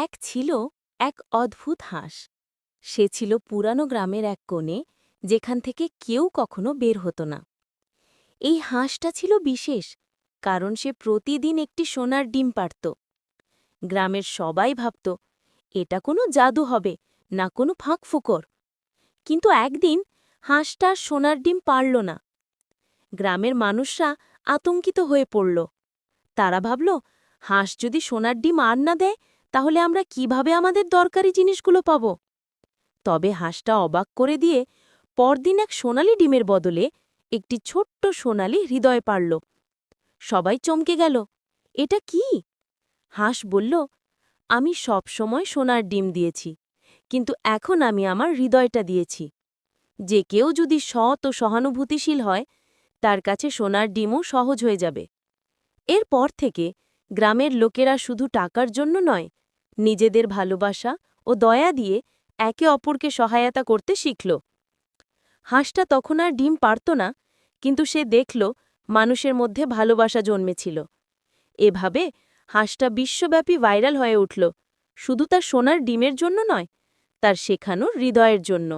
এক ছিল এক অদ্ভুত হাঁস। সে ছিল পুরানো গ্রামের এক কোণে, যেখান থেকে কেউ কখনো বের হতো না। এই হাঁসটা ছিল বিশেষ, কারণ সে প্রতিদিন একটি সোনার ডিম পারত গ্রামের সবাই ভাবত, এটা কোনো জাদু হবে, না কোনো ফাঁকফুকর কিন্তু একদিন হাঁসটা সোনার ডিম পারল না। গ্রামের মানুষরা আতঙ্কিত হয়ে পড়ল। তারা ভাবল, হাঁস যদি সোনার ডিম আর না দেয় তাহলে আমরা কীভাবে আমাদের দরকারি জিনিসগুলো পাব? তবে হাঁসটা অবাক করে দিয়ে পরদিন এক সোনালি ডিমের বদলে একটি ছোট্ট সোনালি হৃদয় পারল সবাই চমকে গেল, এটা কি? হাঁস বলল, আমি সব সময় সোনার ডিম দিয়েছি, কিন্তু এখন আমি আমার হৃদয়টা দিয়েছি। যে কেউ যদি সৎ ও সহানুভূতিশীল হয়, তার কাছে সোনার ডিমও সহজ হয়ে যাবে। এরপর থেকে গ্রামের লোকেরা শুধু টাকার জন্য নয় নিজেদের ভালোবাসা ও দয়া দিয়ে একে অপরকে সহায়তা করতে শিখল। হাঁসটা তখন আর ডিম পারত না, কিন্তু সে দেখল মানুষের মধ্যে ভালোবাসা জন্মেছিল। এভাবে হাঁসটা বিশ্বব্যাপী ভাইরাল হয়ে উঠল, শুধু তার সোনার ডিমের জন্য নয়, তার শেখানো হৃদয়ের জন্য।